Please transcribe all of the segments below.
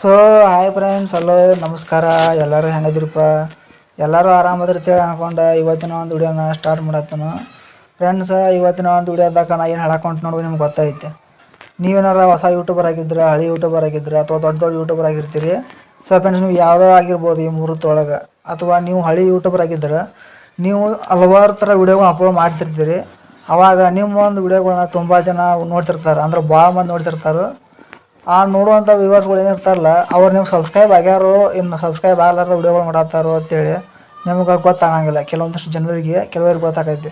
So hi friends hello ನಮಸ್ಕಾರ. ಎಲ್ಲರೂ ಹೆಂಗದಿರಪ್ಪ? ಎಲ್ಲರೂ ಆರಾಮದಿರ್ತೀವಿ ಅನ್ಕೊಂಡು ಇವತ್ತಿನ ಒಂದು ವಿಡಿಯೋನ ಸ್ಟಾರ್ಟ್ ಮಾಡತ್ತನು. ಫ್ರೆಂಡ್ಸ್ ಇವತ್ತಿನ ಒಂದು ವಿಡಿಯೋದಾಗ ನಾ ಏನು ಹೇಳಕೊಂತ ನೋಡೋದು ನಿಮ್ಗೆ ಗೊತ್ತೈತೆ. ನೀವೇನಾರ ಹೊಸ ಯೂಟ್ಯೂಬರ್ ಆಗಿದ್ರೆ, ಹಳಿ ಯೂಟ್ಯೂಬರ್ ಆಗಿದ್ರೆ, ಅಥವಾ ದೊಡ್ಡ ದೊಡ್ಡ ಯೂಟ್ಯೂಬರ್ ಆಗಿರ್ತೀರಿ. ಸೊ ಫ್ರೆಂಡ್ಸ್ ನೀವು ಯಾವ್ದಾರ ಆಗಿರ್ಬೋದು ಈ ಮೂರತ್ತೊಳಗೆ ಅಥವಾ ನೀವು ಹಳಿ ಯೂಟ್ಯೂಬರ್ ಆಗಿದ್ರೆ, ನೀವು ಹಲವಾರು ಥರ ವಿಡಿಯೋಗಳನ್ನ ಅಪ್ಲೋಡ್ ಮಾಡ್ತಿರ್ತೀರಿ. ಅವಾಗ ನಿಮ್ಮ ಒಂದು ವಿಡಿಯೋಗಳನ್ನ ತುಂಬ ಜನ ನೋಡ್ತಿರ್ತಾರೆ. ಅಂದ್ರೆ ಭಾಳ ಮಂದಿ ನೋಡ್ತಿರ್ತಾರೆ. ಆ ನೋಡುವಂಥ ವ್ಯೂವರ್ಸ್ಗಳು ಏನಿರ್ತಾರಲ್ಲ ಅವ್ರು ನೀವು ಸಬ್ಸ್ಕ್ರೈಬ್ ಆಗ್ಯಾರೋ, ಇನ್ನು ಸಬ್ಸ್ಕ್ರೈಬ್ ಆಗ್ಲಾರ್ದ ವಿಡಿಯೋಗಳು ಮಾಡತ್ತಾರೋ ಅಂತೇಳಿ ನಿಮ್ಗೆ ಗೊತ್ತಾಗಂಗಿಲ್ಲ. ಕೆಲವೊಂದಷ್ಟು ಜನರಿಗೆ, ಕೆಲವರಿಗೆ ಗೊತ್ತಾಗೈತಿ.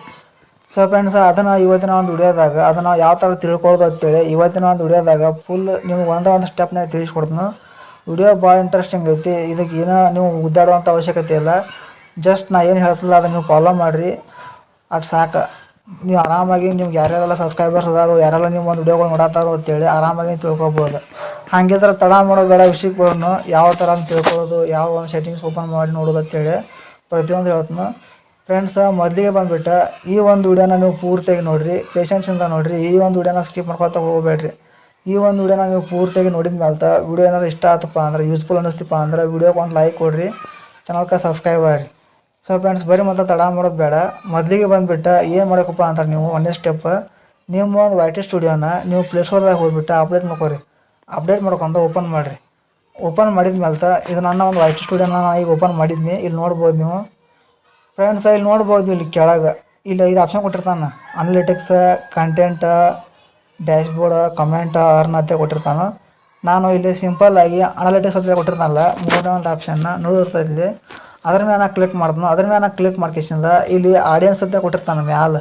ಸೊ ಫ್ರೆಂಡ್ಸ್ ಅದನ್ನು ಇವತ್ತಿನ ಒಂದು ವಿಡಿಯೋದಾಗ, ಅದನ್ನು ಯಾವ ಥರ ತಿಳ್ಕೊಳ್ಳೋದು ಅಂತೇಳಿ ಇವತ್ತಿನ ಒಂದು ವಿಡಿಯೋದಾಗ ಫುಲ್ ನಿಮ್ಗೆ ಒಂದೇ ಒಂದು ಸ್ಟೆಪ್ನಾಗ ತಿಳಿಸ್ಕೊಡ್ತೀನಿ. ವಿಡಿಯೋ ಭಾಳ ಇಂಟ್ರೆಸ್ಟಿಂಗ್ ಐತಿ. ಇದಕ್ಕೆ ಏನೋ ನೀವು ಉದ್ದಾಡುವಂಥ ಅವಶ್ಯಕತೆ ಇಲ್ಲ. ಜಸ್ಟ್ ನಾ ಏನು ಹೇಳ್ತಿಲ್ಲ ಅದನ್ನು ನೀವು ಫಾಲೋ ಮಾಡಿರಿ. ಅಷ್ಟು ಸಾಕು. ನೀವು ಆರಾಮಾಗಿ ನಿಮ್ಗೆ ಯಾರ್ಯಾರೆಲ್ಲ ಸಬ್ಸ್ಕ್ರೈಬರ್ಸ್ ಅದಾರೋ, ಯಾರೆಲ್ಲ ನೀವು ಒಂದು ವಿಡಿಯೋಗಳು ನೋಡತ್ತಾರೋ ಅಂತೇಳಿ ಆರಾಮಾಗಿ ತಿಳ್ಕೊಬೋದು. ಹಾಗಿದ್ರೆ ತಡ ಮಾಡೋದು ಬೇಡ ವಿಷಯಕ್ಕೆ ಬರೋನು ಯಾವ ಥರ ಅಂತ ತಿಳ್ಕೊಳ್ಳೋದು, ಯಾವ ಒಂದು ಸೆಟ್ಟಿಂಗ್ಸ್ ಓಪನ್ ಮಾಡಿ ನೋಡೋದು ಅಂತೇಳಿ ಪ್ರತಿಯೊಂದು ಹೇಳ್ತೀನಿ. ಫ್ರೆಂಡ್ಸ್ ಮೊದಲಿಗೆ ಬಂದುಬಿಟ್ಟು ಈ ಒಂದು ವಿಡಿಯೋನ ನೀವು ಪೂರ್ತಿಯಾಗಿ ನೋಡಿರಿ ಪೇಷನ್ಸಿಂದ ನೋಡಿರಿ, ಈ ಒಂದು ವಿಡಿಯೋನ ಸ್ಕಿಪ್ ಮಾಡ್ಕೊತಾ ಹೋಗಬೇಡ್ರಿ. ಈ ಒಂದು ವಿಡಿಯೋನ ನೀವು ಪೂರ್ತಿಯಾಗಿ ನೋಡಿದ ಮೇಲೆ ವಿಡಿಯೋ ಏನಾರು ಇಷ್ಟ ಆಯ್ತಪ್ಪ ಅಂದ್ರೆ ಯೂಸ್ಫುಲ್ ಅನ್ನಿಸ್ತಿಪ್ಪ ಅಂದ್ರೆ, ವಿಡಿಯೋಗೆ ಒಂದು ಲೈಕ್ ಕೊಡಿರಿ ಚಾನಲ್ಗೆ ಸಬ್ಸ್ಕ್ರೈಬ್ ಆಗಿರಿ. ಸೊ ಫ್ರೆಂಡ್ಸ್ ಬರೀ ಮತ್ತೆ ತಡ ಮಾಡೋದು ಬೇಡ. ಮೊದಲಿಗೆ ಬಂದುಬಿಟ್ಟು ಏನು ಮಾಡಬೇಕಪ್ಪ ಅಂತಾರೆ ನೀವು? ಒಂದೇ ಸ್ಟೆಪ್ ನಿಮ್ಮ ಒಂದು ವೈ ಟಿ ಸ್ಟುಡಿಯೋನ ನೀವು ಪ್ಲೇಸ್ಟೋರ್ದಾಗ ಹೋಗಿಬಿಟ್ಟು ಅಪ್ಡೇಟ್ ಮಾಡ್ಕೋರಿ. ಅಪ್ಡೇಟ್ ಮಾಡ್ಕೊಂತ ಓಪನ್ ಮಾಡಿರಿ. ಓಪನ್ ಮಾಡಿದ ಮೇಲೆ ಇದು ನನ್ನ ಒಂದು ವೈ ಟಿ ಸ್ಟುಡಿಯೋನ ನಾನು ಈಗ ಓಪನ್ ಮಾಡಿದ್ನಿ. ಇಲ್ಲಿ ನೋಡ್ಬೋದು ನೀವು. ಫ್ರೆಂಡ್ಸ್ ಇಲ್ಲಿ ನೋಡ್ಬೋದು ಇಲ್ಲಿ ಕೆಳಗೆ. ಇಲ್ಲಿ ಐದು ಆಪ್ಷನ್ ಕೊಟ್ಟಿರ್ತಾನೆ. ಅನಲಿಟಿಕ್ಸ್ ಕಂಟೆಂಟ್ ಡ್ಯಾಶ್ಬೋರ್ಡ್ ಕಮೆಂಟ್ ಆರ್ನ ಹತ್ತಿರ ಕೊಟ್ಟಿರ್ತಾನೆ. ನಾನು ಇಲ್ಲಿ ಸಿಂಪಲ್ ಆಗಿ ಅನಾಲಿಟಿಕ್ಸ್ ಅಂತ ಕೊಟ್ಟಿರ್ತಾನಲ್ಲ, ಮೂರನೇ ಒಂದು ಆಪ್ಷನ್ನ ನೋಡಿರ್ತಾ ಇಲ್ಲಿ ಅದ್ರ ಮೇಲೆ ನಾನು ಕ್ಲಿಕ್ ಮಾಡಿದ್ನು, ಅದ್ರ ಮೇಲೆ ನಾನು ಕ್ಲಿಕ್ ಮಾಡ್ಕೇಸಿಂದ ಇಲ್ಲಿ ಆಡಿಯನ್ಸ್ ಅಂತ ಕೊಟ್ಟಿರ್ತಾನೆ ಮ್ಯಾಲ.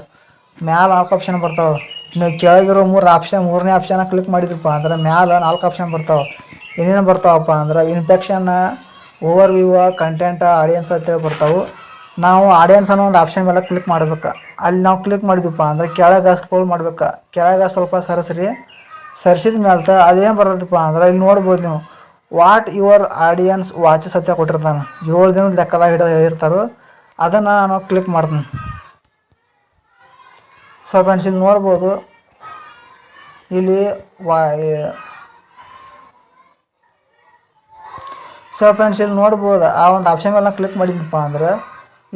ಮ್ಯಾಲ ನಾಲ್ಕು ಆಪ್ಷನ್ ಬರ್ತಾವೆ. ನೀವು ಕೆಳಗಿರೋ ಮೂರು ಆಪ್ಷನ್ ಮೂರನೇ ಆಪ್ಷನ್ ಕ್ಲಿಕ್ ಮಾಡಿದ್ರಪ್ಪ ಅಂದ್ರೆ ಮ್ಯಾಲ ನಾಲ್ಕು ಆಪ್ಷನ್ ಬರ್ತಾವೆ. ಏನೇನು ಬರ್ತಾವಪ್ಪ ಅಂದ್ರೆ infection overview content audience ಅಂತೇಳಿ ಬರ್ತಾವೆ. ನಾವು ಆಡಿಯನ್ಸ್ ಅನ್ನೋ ಒಂದು ಆಪ್ಷನ್ ಮೇಲೆ ಕ್ಲಿಕ್ ಮಾಡ್ಬೇಕು. ಅಲ್ಲಿ ನಾವು ಕ್ಲಿಕ್ ಮಾಡಿದ್ವಿಪ್ಪ ಅಂದ್ರೆ ಕೆಳಗೆ ಸ್ಕ್ರೋಲ್ ಮಾಡ್ಬೇಕು. ಕೆಳಗೆ ಸ್ವಲ್ಪ ಸರಿಸ್ರಿ. ಸರಿಸಿದ ಮೇಲೆ ಅದೇನು ಬರ್ತದಪ್ಪ ಅಂದ್ರೆ ಇಲ್ಲಿ ನೋಡ್ಬೋದು ನೀವು. ವಾಟ್ ಯುವರ್ ಆಡಿಯನ್ಸ್ ವಾಚ್ ಸತ್ಯ ಕೊಟ್ಟಿರ್ತಾನೆ? ಏಳು ದಿನದ ಲೆಕ್ಕದಾಗ ಹಿಡಿದ ಹೇಳಿರ್ತಾರೆ. ಅದನ್ನು ನಾನು ಕ್ಲಿಕ್ ಮಾಡ್ತೀನಿ. ಸೊ ಫ್ರೆಂಡ್ಸ್ ಇಲ್ಲಿ ನೋಡ್ಬೋದು. ಇಲ್ಲಿ ವಾ ಸೊ ಫ್ರೆಂಡ್ಸ್ ಇಲ್ಲಿ ನೋಡ್ಬೋದು. ಆ ಒಂದು ಆಪ್ಷನ್ ಮೇಲೆ ಕ್ಲಿಕ್ ಮಾಡಿದ್ದಪ್ಪ ಅಂದ್ರೆ,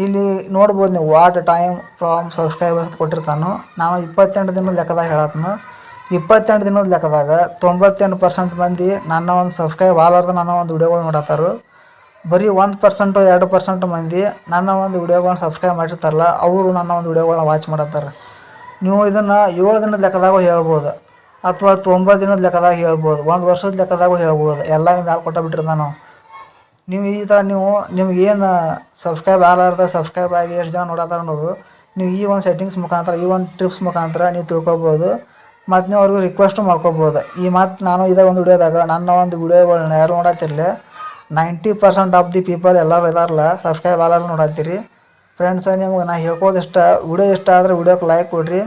ಇಲ್ಲಿ ನೋಡ್ಬೋದು ನೀವು ವಾಟ್ ಟೈಮ್ ಫ್ರಾಮ್ ಸಬ್ಸ್ಕ್ರೈಬರ್ಸ್ ಕೊಟ್ಟಿರ್ತಾನೋ. ನಾನು ಇಪ್ಪತ್ತೆಂಟು ದಿನದ ಲೆಕ್ಕದಾಗ ಹೇಳತ್ನು ಇಪ್ಪತ್ತೆಂಟು ದಿನದ ಲೆಕ್ಕದಾಗ ತೊಂಬತ್ತೆಂಟು ಪರ್ಸೆಂಟ್ ಮಂದಿ ನನ್ನ ಒಂದು ಸಬ್ಸ್ಕ್ರೈಬ್ ಆಲಾರ್ದು ನನ್ನ ಒಂದು ವಿಡಿಯೋಗಳು ನೋಡತ್ತಾರು. ಬರೀ ಒಂದು ಪರ್ಸೆಂಟು ಎರಡು ಪರ್ಸೆಂಟ್ ಮಂದಿ ನನ್ನ ಒಂದು ವಿಡಿಯೋಗಳನ್ನ ಸಬ್ಸ್ಕ್ರೈಬ್ ಮಾಡಿರ್ತಾರಲ್ಲ ಅವರು ನನ್ನ ಒಂದು ವಿಡಿಯೋಗಳನ್ನ ವಾಚ್ ಮಾಡತ್ತಾರೆ. ನೀವು ಇದನ್ನು ಏಳು ದಿನದ ಲೆಕ್ಕದಾಗೂ ಹೇಳ್ಬೋದು, ಅಥವಾ ತೊಂಬತ್ತು ದಿನದ ಲೆಕ್ಕದಾಗ ಹೇಳ್ಬೋದು, ಒಂದು ವರ್ಷದ ಲೆಕ್ಕದಾಗೂ ಹೇಳ್ಬೋದು ಎಲ್ಲ ಮ್ಯಾಲೆ ಕೊಟ್ಟ ಬಿಟ್ಟಿರಿ ನಾನು. ನೀವು ಈ ಥರ ನೀವು ನಿಮ್ಗೇನು ಸಬ್ಸ್ಕ್ರೈಬ್ ಆಗಲಾರ್ದ ಸಬ್ಸ್ಕ್ರೈಬ್ ಆಗಿ ಎಷ್ಟು ಜನ ನೋಡತ್ತಾರ ಅನ್ನೋದು ನೀವು ಈ ಒಂದು ಸೆಟ್ಟಿಂಗ್ಸ್ ಮುಖಾಂತರ, ಈ ಒಂದು ಟ್ರಿಪ್ಸ್ ಮುಖಾಂತರ ನೀವು ತಿಳ್ಕೊಬೋದು. ಮತ್ತು ನೀವು ಅವ್ರಿಗೂ ರಿಕ್ವೆಸ್ಟು ಮಾಡ್ಕೋಬೋದು. ಈ ಮತ್ತು ನಾನು ಇದೇ ಒಂದು ವಿಡಿಯೋದಾಗ, ನನ್ನ ಒಂದು ವಿಡಿಯೋಗಳನ್ನ ಯಾರು ನೋಡತ್ತಿರಲಿ ninety percent of the people ಎಲ್ಲರೂ ಇದಾರಲ್ಲ ಸಬ್ಸ್ಕ್ರೈಬ್ ಆಗಲ್ಲ ನೋಡತ್ತೀರಿ ಫ್ರೆಂಡ್ಸ್ ನಿಮ್ಗೆ ನಾ ಹೇಳ್ಕೋದು ಇಷ್ಟ, ವಿಡಿಯೋ ಇಷ್ಟ ಆದರೆ ವಿಡಿಯೋಕ್ಕೆ ಲೈಕ್ ಕೊಡ್ರಿ.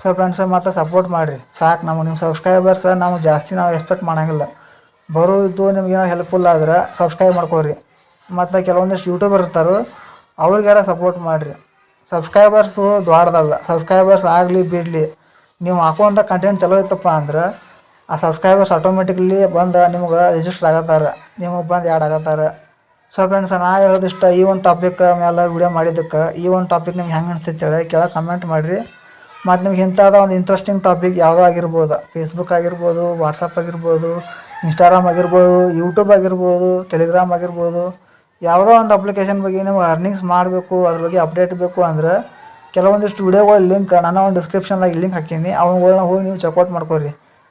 ಸೊ ಫ್ರೆಂಡ್ಸ್ ಮತ್ತು ಸಪೋರ್ಟ್ ಮಾಡಿರಿ. ಸಾಕು ನಮಗೆ ನಿಮ್ಮ ಸಬ್ಸ್ಕ್ರೈಬರ್ಸ್ ನಾವು ಜಾಸ್ತಿ ನಾವು ಎಕ್ಸ್ಪೆಕ್ಟ್ ಮಾಡೋಂಗಿಲ್ಲ. ಬರೋ ಇದ್ದು ನಿಮ್ಗೆ ಏನೋ ಹೆಲ್ಪ್ಫುಲ್ ಆದ್ರೆ ಸಬ್ಸ್ಕ್ರೈಬ್ ಮಾಡ್ಕೋರಿ. ಮತ್ತು ಕೆಲವೊಂದಿಷ್ಟು ಯೂಟ್ಯೂಬರ್ ಇರ್ತಾರೆ ಅವ್ರಿಗಾರ ಸಪೋರ್ಟ್ ಮಾಡಿರಿ. ಸಬ್ಸ್ಕ್ರೈಬರ್ಸು ದೊಡ್ಡದಲ್ಲ ಸಬ್ಸ್ಕ್ರೈಬರ್ಸ್ ಆಗಲಿ, ಬಿಡಲಿ. ನೀವು ಹಾಕುವಂಥ ಕಂಟೆಂಟ್ ಚಲೋ ಇತ್ತಪ್ಪ ಅಂದ್ರೆ ಆ ಸಬ್ಸ್ಕ್ರೈಬರ್ಸ್ ಆಟೋಮೆಟಿಕ್ಲಿ ಬಂದು ನಿಮ್ಗೆ ರಿಜಿಸ್ಟರ್ ಆಗತ್ತಾರೆ, ನಿಮಗೆ ಬಂದು ಆ್ಯಡ್ ಆಗತ್ತಾರೆ. ಸೊ ಫ್ರೆಂಡ್ಸ್ ನಾ ಹೇಳೋದಿಷ್ಟ ಈ ಒಂದು ಟಾಪಿಕ್ ಮೇಲೆ ವಿಡಿಯೋ ಮಾಡಿದ್ದಕ್ಕೆ, ಈ ಒಂದು ಟಾಪಿಕ್ ನಿಮ್ಗೆ ಹೆಂಗೆ ಅನಿಸ್ತೈತೆ ಹೇಳಿ ಕೆಳಗೆ ಕಮೆಂಟ್ ಮಾಡಿರಿ. ಮತ್ತು ನಿಮ್ಗೆ ಇಂಥದ್ದು ಒಂದು ಇಂಟ್ರೆಸ್ಟಿಂಗ್ ಟಾಪಿಕ್ ಯಾವುದೋ ಆಗಿರ್ಬೋದು ಫೇಸ್ಬುಕ್ ಆಗಿರ್ಬೋದು ವಾಟ್ಸಪ್ ಆಗಿರ್ಬೋದು ಇನ್ಸ್ಟಾಗ್ರಾಮ್ ಆಗಿರ್ಬೋದು ಯೂಟ್ಯೂಬ್ ಆಗಿರ್ಬೋದು ಟೆಲಿಗ್ರಾಮ್ ಆಗಿರ್ಬೋದು, ಯಾವುದೋ ಒಂದು ಅಪ್ಲಿಕೇಶನ್ ಬಗ್ಗೆ ನಿಮ್ಗೆ ಅರ್ನಿಂಗ್ಸ್ ಮಾಡಬೇಕು, ಅದ್ರ ಬಗ್ಗೆ ಅಪ್ಡೇಟ್ ಬೇಕು ಅಂದ್ರೆ ಕೆಲವೊಂದಿಷ್ಟು ವಿಡಿಯೋಗಳ ಲಿಂಕ್ ನಾನು ಒಂದು ಡಿಸ್ಕ್ರಿಪ್ಷನ್ದಾಗ ಲಿಂಕ್ ಹಾಕೀನಿ. ಅವನುಗಳನ್ನ ಹೋಗಿ ನೀವು ಚೆಕ್ಔಟ್ ಮಾಡ್ಕೊರಿ.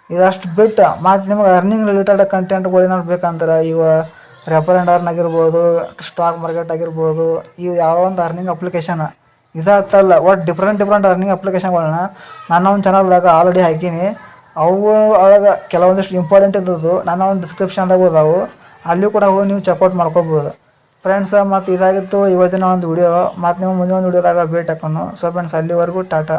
ಇದಷ್ಟು ಬಿಟ್ಟು, ಮತ್ತು ನಿಮಗೆ ಅರ್ನಿಂಗ್ ರಿಲೇಟೆಡ್ ಕಂಟೆಂಟ್ಗಳು ಏನಾದ್ರು ಬೇಕಂದ್ರೆ ಇವ ಅರ್ನ್ ಆಗಿರ್ಬೋದು ಸ್ಟಾಕ್ ಮಾರ್ಕೆಟ್ ಆಗಿರ್ಬೋದು ಇವು ಯಾವ ಒಂದು ಅರ್ನಿಂಗ್ ಅಪ್ಲಿಕೇಶನ್ ಇದಾತಲ್ಲ ಒಟ್ಟು ಡಿಫ್ರೆಂಟ್ ಡಿಫ್ರೆಂಟ್ ಅರ್ನಿಂಗ್ ಅಪ್ಲಿಕೇಶನ್ಗಳನ್ನ ನಾನು ಒಂದು ಚಾನಲ್ದಾಗ ಆಲ್ರೆಡಿ ಹಾಕೀನಿ. ಅವು ಒಳಗೆ ಕೆಲವೊಂದಿಷ್ಟು ಇಂಪಾರ್ಟೆಂಟ್ ಇದ್ದದ್ದು ನಾನು ಒಂದು ಡಿಸ್ಕ್ರಿಪ್ಷನ್ದಾಗ ಅದಾವು ಅಲ್ಲಿಯೂ ಕೂಡ ಹೋಗಿ ನೀವು ಚೆಕ್ಔಟ್ ಮಾಡ್ಕೋಬೋದು. ಫ್ರೆಂಡ್ಸ್ ಮತ್ತು ಇದಾಗಿತ್ತು. ಇವತ್ತಿನ ಒಂದು ವಿಡಿಯೋ ಮತ್ತು ನೀವು ಮುಂದಿನ ಒಂದು ವಿಡಿಯೋದಾಗ ಭೇಟಿ ಹಾಕೋಣ ಸೊ ಫ್ರೆಂಡ್ಸ್ ಅಲ್ಲಿವರೆಗೂ ಟಾಟಾ.